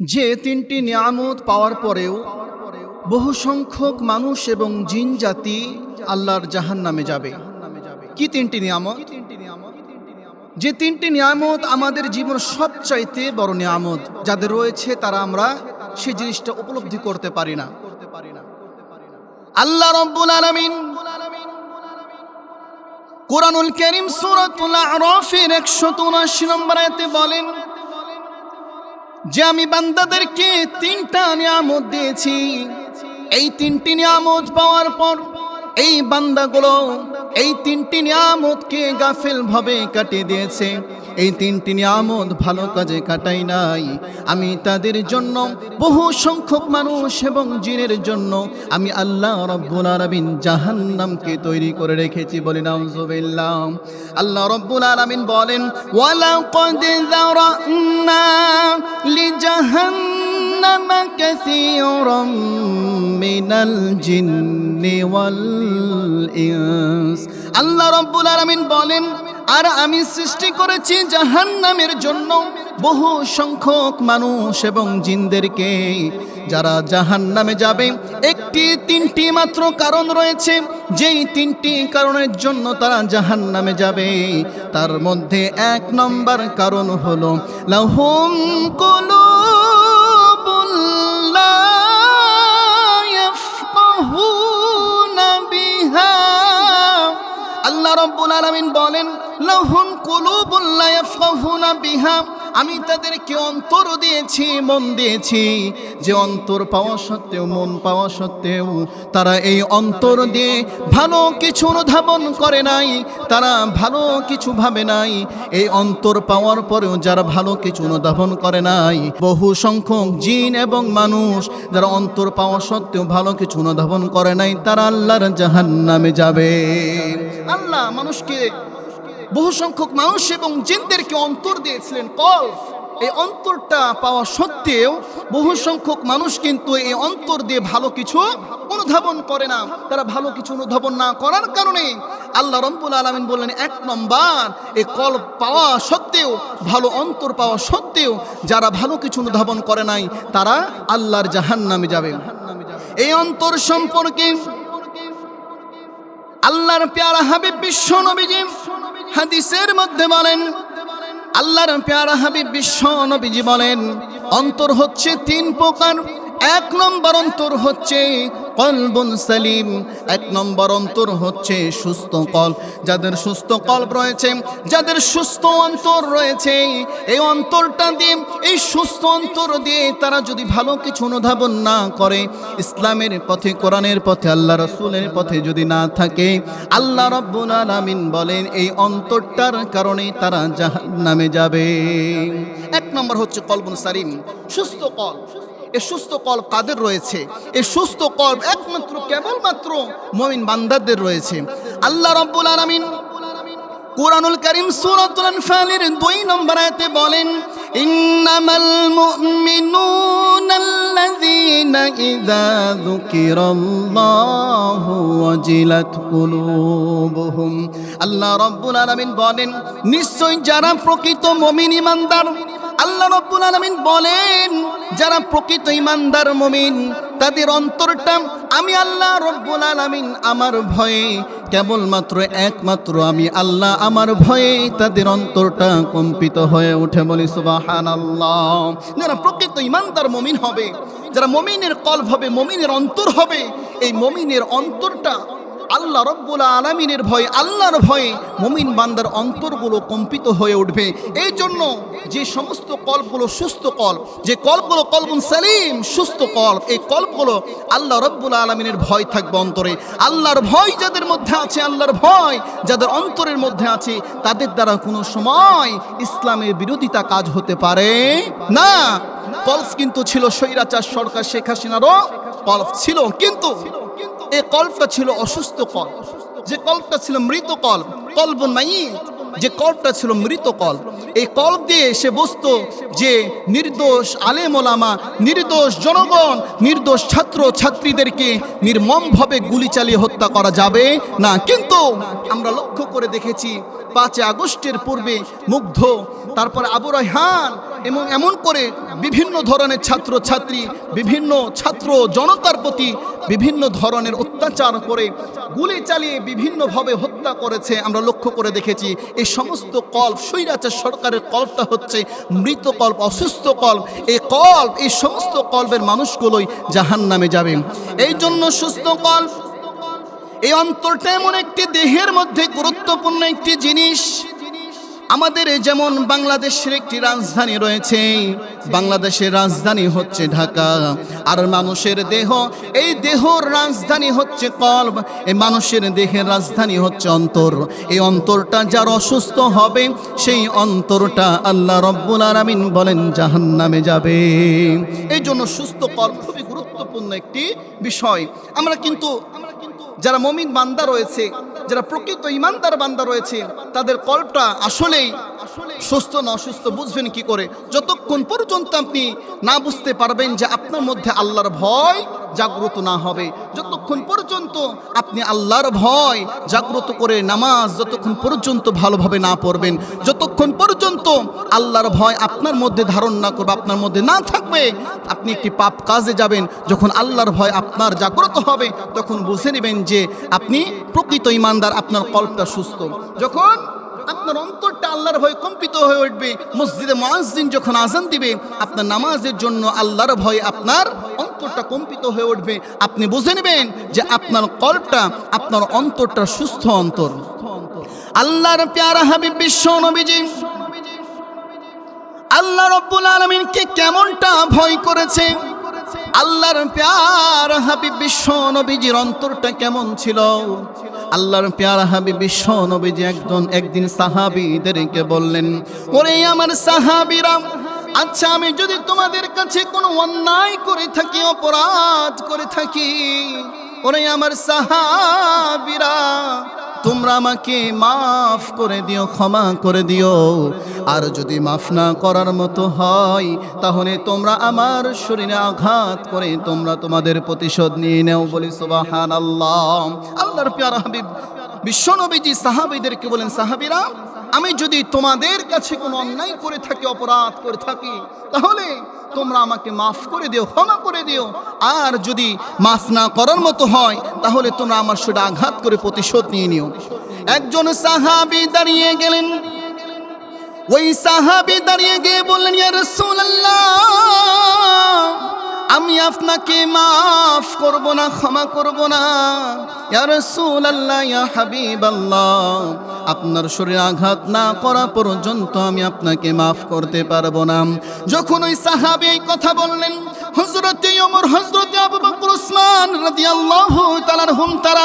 যে তিনটি নিয়ামত পাওয়ার পরেও বহু সংখ্যক মানুষ এবং জিন জাতি আল্লাহর জাহান নামে যাবে। কি তিনটি নিয়ামত? যে তিনটি নিয়ামত আমাদের জীবন সবচাইতে বড় নিয়ামত, যাদের রয়েছে তারা আমরা সে জিনিসটা উপলব্ধি করতে পারি না। আল্লাহ রব্বুল আলামিন কোরআনুল করিম সূরাতুল আরাফের 179 নম্বর আয়াতে বলেন যে আমি বান্দাদেরকে তিনটা নিয়ামত দিয়েছি। এই তিনটি নিয়ামত পাওয়ার পর এই বান্দাগুলো এই তিনটি নিয়ামতকে গাফিল ভাবে কাটিয়ে দিয়েছে। এই তিনটি নিয়ামত ভালো কাজে কাটাই নাই। আমি তাদের জন্য বহু সংখ্যক মানুষ এবং জিনের জন্য আমি আল্লাহ রব্বুল আলামিন জাহান্নামকে তৈরি করে রেখেছি বলি নাউজুবিল্লাহ। আল্লাহ রব্বুল আলামিন বলেন, ওয়ালাকাদ যারানা লিজাহান্নাম কাসীরাম মিনাল জিন্নি ওয়াল ইনস। আল্লাহ রব্বুল আলামিন বলেন আর আমি সৃষ্টি করেছি জাহান্নামের জন্য বহু সংখ্যক মানুষ এবং জিনদেরকে। যারা জাহান নামে যাবে, একটি তিনটি মাত্র কারণ রয়েছে। যেই তিনটি কারণের জন্য তারা জাহান নামে যাবে, তার মধ্যে এক নম্বর কারণ হলো, লাহুম কুলুবুল আল্লাহ রব্বুল আলামিন বলেন, লাহুম কুলুবুল লা ইয়াফকাহুনা বিহা। আমি তাদেরকে অন্তর দিয়েছি, মন দিয়েছি। যে অন্তর পাওয়া সত্ত্বেও, মন পাওয়া সত্ত্বেও, তারা এই অন্তর দিয়ে ভালো কিছু অনুধাবন করে নাই, তারা ভালো কিছু ভাবে নাই। এই অন্তর পাওয়ার পরেও যারা ভালো কিছু অনুধাবন করে নাই, বহু সংখ্যক জিন এবং মানুষ যারা অন্তর পাওয়া সত্ত্বেও ভালো কিছু অনুধাবন করে নাই, তারা আল্লাহর জাহান্নামে যাবে। আল্লাহ মানুষকে বহু সংখ্যক মানুষ এবং জিনদেরকে অন্তর দিয়েছিলেন। কলফ এই অন্তরটা পাওয়া সত্ত্বেও বহু সংখ্যক মানুষ কিন্তু এই অন্তর দিয়ে ভালো কিছু অনুধাবন করে না। তারা ভালো কিছু অনুধাবন না করার কারণে আল্লাহ রব্বুল আলমিন বললেন, এক নম্বর, এই কল পাওয়া সত্ত্বেও, ভালো অন্তর পাওয়া সত্ত্বেও যারা ভালো কিছু অনুধাবন করে নাই, তারা আল্লাহর জাহান নামে যাবে। এই অন্তর সম্পর্কে আল্লাহর পেয়ারা হাবিব বিশ্ব নবীজি হাদিসের মধ্যে বলেন, আল্লাহর পেয়ারা হাবিব বিশ্ব নবীজি বলেন, অন্তর হচ্ছে তিন প্রকার। এক নম্বর অন্তর হচ্ছে কলবুন সালিম, এক নম্বর অন্তর হচ্ছে সুস্থ কল যাদের সুস্থ কল্প রয়েছে, যাদের সুস্থ অন্তর রয়েছে, এই অন্তরটা দিয়ে, এই সুস্থ অন্তর দিয়ে তারা যদি ভালো কিছু অনুধাবন না করে, ইসলামের পথে, কোরআনের পথে, আল্লাহ রসুলের পথে যদি না থাকে, আল্লাহ রব্বুল আলামিন বলেন, এই অন্তরটার কারণে তারা জাহান্নামে যাবে। এক নম্বর হচ্ছে কলবুন সালিম, সুস্থ কল এ সুস্থ কল্প কাদের রয়েছে? এ সুস্থ কল্প একমাত্র, কেবলমাত্র মমিন বান্দারদের রয়েছে। আল্লাহ রব্বুল আলামিন কোরআনুল করিম সূরাতুল আনফালের দুই নম্বর আয়াতে বলেন, ইন্নামাল মুমিনুনাল্লাযীনা ইযা যুকিরাল্লাহু ওয়াজিলাত কুলুবুহুম। আল্লাহ রাব্বুল আলামিন বলেন, নিশ্চয় যারা প্রকৃত মুমিন আল্লাহ রব্বুল আলামিন বলেন, যারা প্রকৃত ইমানদার মমিন, তাদের অন্তরটা আমি আল্লাহ রব্বুল আলামিন আমার ভয়ে, কেবলমাত্র একমাত্র আমি আল্লাহ আমার ভয়ে তাদের অন্তরটা কম্পিত হয়ে উঠে বলি সুবহানাল্লাহ। যারা প্রকৃত ইমানদার মমিন হবে, যারা মমিনের কল্প হবে, মুমিনের অন্তর হবে, এই মমিনের অন্তরটা আল্লাহ রব্বুল আলমিনের ভয়, আল্লাহর ভয়ে মমিন বান্দার অন্তরগুলো কম্পিত হয়ে উঠবে। এই জন্য যে সমস্ত কল্পগুলো সুস্থ কল্প, যে কল্পগুলো কল্পন সালিম, সুস্থ কল্প, এই কল্পগুলো আল্লাহ রব্বুল আলমিনের ভয় থাকবে অন্তরে। আল্লাহর ভয় যাদের মধ্যে আছে, আল্লাহর ভয় যাদের অন্তরের মধ্যে আছে, তাদের দ্বারা কোনো সময় ইসলামের বিরোধিতা কাজ হতে পারে না। কল্প কিন্তু ছিল স্বৈরাচার সরকার শেখ হাসিনারও কল্প ছিল, কিন্তু এই কল্পটা ছিল অসুস্থ কল্প যে কল্পটা ছিল মৃত কল্প কল্প নাই যে কল্পটা ছিল মৃত কল্প এই কল্প দিয়ে সে বুঝতো যে নির্দোষ আলেম ওলামা, নির্দোষ জনগণ, নির্দোষ ছাত্র ছাত্রীদেরকে নির্মমভাবে গুলি চালিয়ে হত্যা করা যাবে না। কিন্তু আমরা লক্ষ্য করে দেখেছি, পাঁচই আগস্টের পূর্বে মুগ্ধ তারপরে আবু রায়হান এবং এমন করে বিভিন্ন ধরনের ছাত্র ছাত্রী বিভিন্ন ছাত্র জনতার প্রতি বিভিন্ন ধরনের অত্যাচার করে গুলি চালিয়ে বিভিন্নভাবে হত্যা করেছে। আমরা লক্ষ্য করে দেখেছি, এই সমস্ত কল্প, স্বৈরাচার সরকারের কল্পটা হচ্ছে মৃত কল্প, অসুস্থ কল্প। এই কল্প, এই সমস্ত কল্পের মানুষগুলোই জাহান নামে যাবে। এই জন্য সুস্থ কল্প, এই অন্তরটা এমন একটি দেহের মধ্যে গুরুত্বপূর্ণ একটি জিনিস। আমাদের যেমন বাংলাদেশের একটি রাজধানী রয়েছে, বাংলাদেশের রাজধানী হচ্ছে ঢাকা। আর মানুষের দেহ, এই দেহর রাজধানী হচ্ছে কল্ব, এই মানুষের দেহের রাজধানী হচ্ছে অন্তর। এই অন্তরটা যার অসুস্থ হবে, সেই অন্তরটা আল্লাহ রব্বুল আলামিন বলেন জাহান্নামে যাবে। এই জন্য সুস্থ কল্প খুবই গুরুত্বপূর্ণ একটি বিষয়। আমরা কিন্তু যারা মমিন বান্দা রয়েছে যারা প্রকৃত ইমানদার বান্দা রয়েছে তাদের কল্পটা আসলেই সুস্থ না অসুস্থ বুঝবেন কি করে? যতক্ষণ পর্যন্ত আপনি না বুঝতে পারবেন যে আপনার মধ্যে আল্লাহর ভয় জাগ্রত না হবে, যতক্ষণ পর্যন্ত আপনি আল্লাহর ভয় জাগ্রত করে নামাজ যতক্ষণ পর্যন্ত ভালোভাবে না পড়বেন, যতক্ষণ পর্যন্ত আল্লাহর ভয় আপনার মধ্যে ধারণ না করবে, আপনার মধ্যে না থাকবে, আপনি একটি পাপ কাজে যাবেন। যখন আল্লাহর ভয় আপনার জাগ্রত হবে, তখন বুঝে নেবেন যে আপনি প্রকৃত ইমানদার, আপনার কল্পটা সুস্থ। যখন আপনার অন্তরটা আল্লাহর ভয় কম্পিত হয়ে উঠবে। মসজিদে মুয়াজ্জিন যখন আজান দিবে, আপনার নামাজের জন্য আল্লাহর ভয় আপনার অন্তরটা কম্পিত হয়ে উঠবে। আপনি বুঝে নেবেন যে আপনার কল্পটা, আপনার অন্তরটা সুস্থ অন্তর। আল্লাহর প্যারা হাবিব বিশ্ব নবীজি, আল্লাহ রব্বুল আলমিনকে কেমনটা ভয় করেছে? আল্লাহর প্যার হাবিব বিশ্ব নবীজির অন্তরটা কেমন ছিল? আল্লাহর প্যার হাবিব বিশ্ব নবীজি একজন, একদিন সাহাবিদেরকে বললেন, ওরে আমার সাহাবিরা আচ্ছা আমি যদি তোমাদের কাছে কোনো অন্যায় করে থাকি, অপরাধ করে থাকি, ওরে আমার সাহাবিরা তোমরা আমাকে মাফ করে দিও, ক্ষমা করে দিও। আর যদি মাফ না করার মতো হয়, তাহলে তোমরা আমার শরীরে আঘাত করে তোমরা তোমাদের প্রতিশোধ নিয়ে নেও বলি সুবাহান আল্লাহ আল্লাহর প্যারা হাবিব, বিশ্বনবীজি সাহাবিদেরকে বলেন, সাহাবিরা আমি যদি তোমাদের কাছে কোনো অন্যায় করে থাকি, অপরাধ করে থাকি, তাহলে তোমরা আমাকে মাফ করে দিও, ক্ষমা করে দিও। আর যদি মাফ না করার মতো হয়, তাহলে তোমরা আমার সেটা আঘাত করে প্রতিশোধ নিয়ে নিও। একজন সাহাবি দাঁড়িয়ে গেলেন। ওই সাহাবি দাঁড়িয়ে গিয়ে বললেন, ইয়া রাসূলুল্লাহ আমি আপনাকে মাফ করব না, ক্ষমা করব না। আপনার শরীরে আঘাত না করা পর্যন্ত আমি আপনাকে মাফ করতে পারব না। যখন ওই সাহাবি এই কথা বললেন হযরত ওমর, হযরত আবু বকর ওসমান রাদিয়াল্লাহু তাআলার হুম, তারা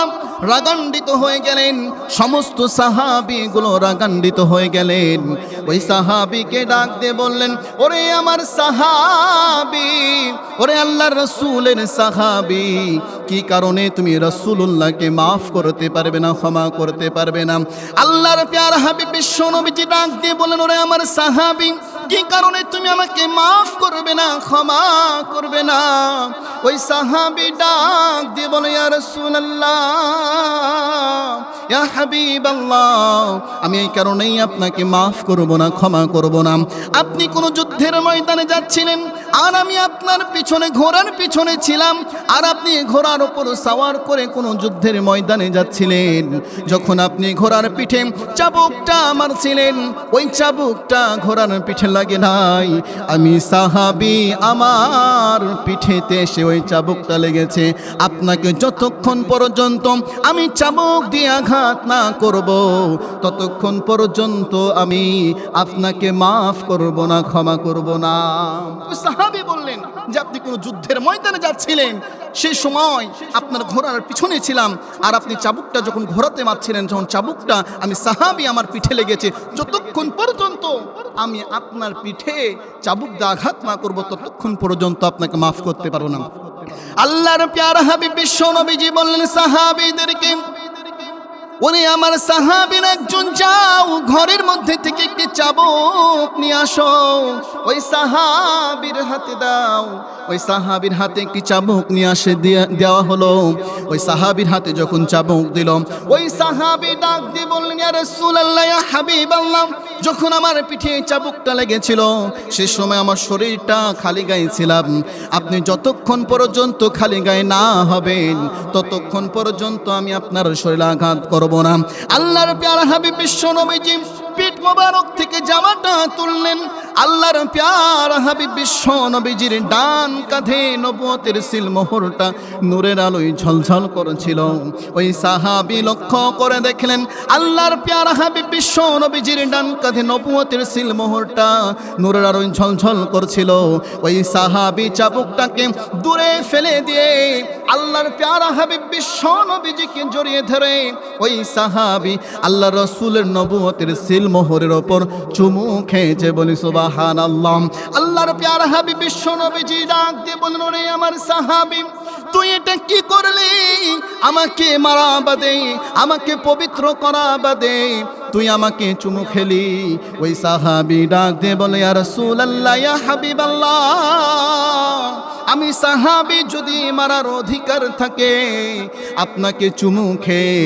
রাগান্বিত হয়ে গেলেন। সমস্ত সাহাবীগুলো রাগান্বিত হয়ে গেলেন। ওই সাহাবীকে ডাক দিয়ে বললেন, ওরে আমার সাহাবী, ওরে আল্লাহর রসুলের সাহাবী, কি কারণে তুমি রসুল্লাহকে মাফ করতে পারবে না, ক্ষমা করতে পারবে না? আল্লাহর প্যার হাবিব বিশ্ব নবীজি ডাক দিয়ে বলেন ওরে আমার সাহাবী কি কারণে তুমি আমাকে মাফ করবে না, ক্ষমা করবে না। ওই সাহাবি ডাক দিয়ে বলে হাবিবাল্লাহ, আমি এই কারণেই আপনাকে মাফ করব না, ক্ষমা করব না। আপনি কোন যুদ্ধের ময়দানে যাচ্ছিলেন। আর আমি আপনার পিছনে, ঘোড়ার পিছনে ছিলাম। আর আপনি ঘোড়ার ওপর সাওয়ার করে কোনো যুদ্ধের ময়দানে যাচ্ছিলেন। যখন আপনি ঘোড়ার পিঠে চাবুকটা মারছিলেন, ওই চাবুকটা ঘোড়ার পিঠে লাগে নাই। আমি সাহাবি, আমার পিঠেতে এসে ওই চাবুকটা লেগেছে। আপনাকে যতক্ষণ পর্যন্ত আমি চাবুক দিয়ে আঘাত না করব, ততক্ষণ পর্যন্ত আমি আপনাকে মাফ করব না, ক্ষমা করব না। সাহাবি বললেন, যে আপনি কোনো যুদ্ধের ময়দানে যাচ্ছিলেন সেই সময় আপনার ঘোড়ার পিছনে ছিলাম, আর আপনি চাবুকটা যখন ঘোরাতে মারছিলেন, যখন চাবুকটা আমি সাহাবি আমার পিঠে লেগেছে, যতক্ষণ পর্যন্ত আমি আপনার পিঠে চাবুক আঘাত না করব, ততক্ষণ পর্যন্ত আপনাকে মাফ করতে পারব না। আল্লাহর প্যারা হাবি বিশ্ব নবীজি বললেন, সাহাবিদেরকে ওরে আমার সাহাবিন একজন যাও, ঘরের মধ্যে চাবুক নিয়ে আসো। ওই সাহাবির হাতে দাও। ওই সাহাবির হাতে একটি চাবুক নিয়ে আসে দেওয়া হলো? ওই সাহাবির হাতে যখন চাবুক দিল, ওই সাহাবি ডাক দিয়ে বললেন, ইয়া রাসূলুল্লাহ, ইয়া হাবিবাল্লাহ। যখন আমার পিঠে চাবুকটা লেগেছিল, সে সময় আমার শরীরটা খালি গায়ে ছিলাম। আপনি যতক্ষণ পর্যন্ত খালি গায়ে না হবেন, ততক্ষণ পর্যন্ত আমি আপনার শরীরে আঘাত করব না। আল্লাহর প্যারা হাবিব বিশ্ব নবীজি মোবারক থেকে জামাটা তুললেন। আল্লাহর প্যার হাবিব বিশ্ব নবীজির ডান কাঁধে নবুয়তের সিল মোহরটা নূরের আলোয় ঝলঝল করেছিল। ওই সাহাবি লক্ষ্য করে দেখলেন, আল্লাহর প্যার হাবিব বিশ্ব নবীজির ডান কাঁধে নবুয়তের সিল মোহরটা নূরের আলোয় ঝলঝল করছিল। ওই সাহাবি চাবুকটাকে দূরে ফেলে দিয়ে আল্লাহর প্যারা হাবিব বিশ্ব নবীজিকে জড়িয়ে ধরে। ওই সাহাবি আল্লাহ রসুলের নবুয়তের সিল মোহরের ওপর চুমু খেয়েছে বলি সুবাহান আল্লাহ আল্লাহর প্যারা হাবিব বিশ্ব নবীজি ডাক দিয়ে বলল রে আমার সাহাবি, তুই এটা কি করলি? আমাকে মারা বাদে, আমাকে পবিত্র করা বাদে। তুই আমাকে চুমু খেলি। ওই সাহাবি ডাক দে বলে আর রসুল আল্লাহ হাবিব আমি সাহাবি যদি মারার অধিকার থাকে, আপনাকে চুমু খেয়ে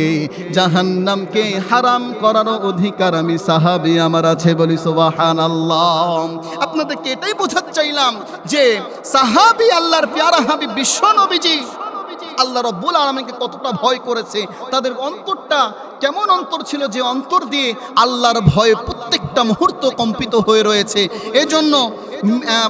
জাহান্নামকে হারাম করার অধিকার আমি সাহাবি আমার আছে বলি সোবাহান আল্লাহ আপনাদেরকে এটাই বোঝাতে চাইলাম যে সাহাবি আল্লাহর প্যারা হাবি বিশ্ব নবীজি। আল্লাহ রব্বুল আলমীকে কতটা ভয় করেছে, তাদের অন্তরটা কেমন অন্তর ছিল যে অন্তর দিয়ে আল্লাহর ভয়ে প্রত্যেকটা মুহূর্ত কম্পিত হয়ে রয়েছে। এজন্য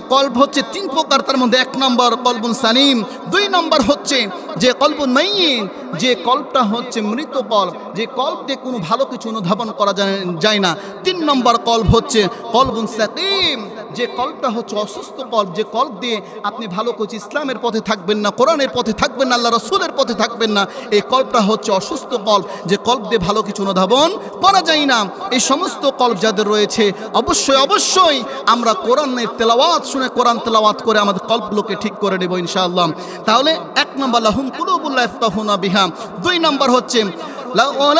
কল্প হচ্ছে তিন প্রকার, তার মধ্যে এক নম্বর কলবুন সালিম দুই নম্বর হচ্ছে যে কল্বুন মাইন যে কল্পটা হচ্ছে মৃত কল্প, যে কল্প দিয়ে কোনো ভালো কিছু অনুধাবন করা যায়- না। তিন নম্বর কল্প হচ্ছে কলবুন সাকিম যে কল্পটা হচ্ছে অসুস্থ কল্প, যে কল্প দিয়ে আপনি ভালো কিছু ইসলামের পথে থাকবেন না, কোরআনের পথে থাকবেন না, আল্লাহ রসুলের পথে থাকবেন না, এই কল্পটা হচ্ছে অসুস্থ কল্প। যে কল্প দিয়ে ভালো কিছু অনুধাবন করা যায় না। এই সমস্ত কল্প যাদের রয়েছে, অবশ্যই অবশ্যই আমরা কোরআনের তেলাওয়াত শুনে কোরআন তেলাওয়াত করে আমাদের কল্পগুলোকে ঠিক করে নেব ইনশাআল্লাহ। তাহলে এক নম্বর, লাহুম কুলুবুল্লাহ ইফতাহুনা বিহা। দুই নম্বর হচ্ছে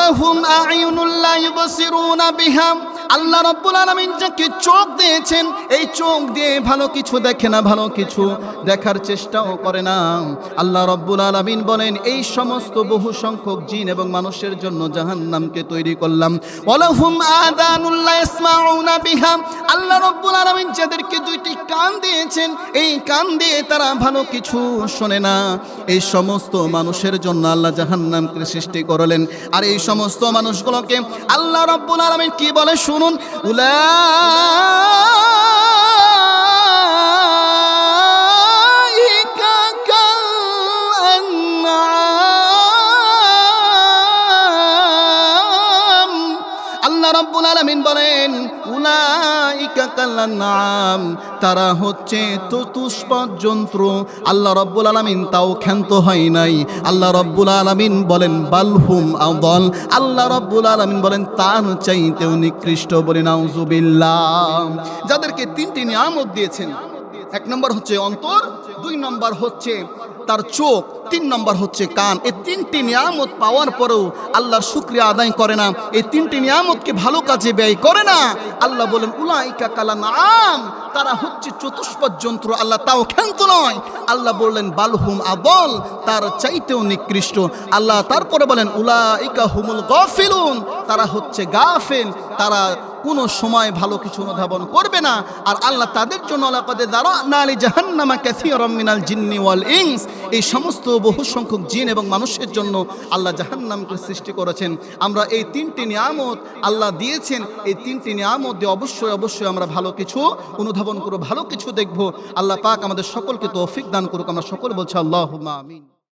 লাহুম আয়ুনুল্লাহ ইউবসিরুনা বিহা। আল্লাহ রব্বুল আলামিন যাকে চোখ দিয়েছেন, এই চোখ দিয়ে ভালো কিছু দেখে না, ভালো কিছু দেখার চেষ্টাও করে না। আল্লাহ রব্বুল আলামিন বলেন, এই সমস্ত বহু সংখ্যক জিন এবং মানুষের জন্য জাহান্নামকে তৈরি করলাম। আল্লাহ রব্বুল আলামিন যাদেরকে দুইটি কান দিয়েছেন, এই কান দিয়ে তারা ভালো কিছু শোনে না। এই সমস্ত মানুষের জন্য আল্লাহ জাহান্নামকে সৃষ্টি করলেন। আর এই সমস্ত মানুষগুলোকে আল্লাহ রব্বুল আলামিন কি বলে? শুনুন উলাইকা কাল্লানাম তারা হচ্ছে চতুষ্পদ যন্ত্র। আল্লাহ রব্বুল আলামিন তাও ক্ষান্ত হয় নাই। আল্লাহ রব্বুল আলামিন বলেন বালহুম আদল। আল্লাহ রব্বুল আলামিন বলেন, তার চাইতেও নিকৃষ্ট বলে নাউজুবিল্লাহ। যাদেরকে তিনটি নিয়ামত দিয়েছেন, এক নম্বর হচ্ছে অন্তর, দুই নম্বর হচ্ছে তার চোখ। তিন নম্বর হচ্ছে কান। এই তিনটি নিয়ামত পাওয়ার পরেও আল্লাহর শুক্রিয়া আদায় করে না। এই তিনটি নিয়ামতকে ভালো কাজে ব্যয় করে না। আল্লাহ বলেন, উলাইকা কালা নাম তারা হচ্ছে চতুষ্পদ যন্ত্র, আল্লাহ তাও ক্ষান্ত নয়। আল্লাহ বললেন, বালহুম আবল তার চাইতেও নিকৃষ্ট। আল্লাহ তারপরে বলেন, উলাইকা হুমুল গফিলুন। তারা হচ্ছে গাফেল, তারা কোনো সময় ভালো কিছু অনুধাবন করবে না। আর আল্লাহ তাদের জন্য আলাপাদে দ্বারা আলী জাহান্নামা ক্যাথিয়রম মিনাল জিন্নি ওয়াল ইংস এই সমস্ত বহু সংখ্যক জিন এবং মানুষের জন্য আল্লাহ জাহান জাহান্নামকে সৃষ্টি করেছেন। আমরা এই তিনটি নিয়ামত আল্লাহ দিয়েছেন। এই তিনটি নিয়ামত দিয়ে অবশ্যই অবশ্যই আমরা ভালো কিছু অনুধাবন করব, ভালো কিছু দেখব। আল্লাহ পাক আমাদের সকলকে তৌফিক দান করুক। আমরা সকল বলছি আল্লাহ আমিন।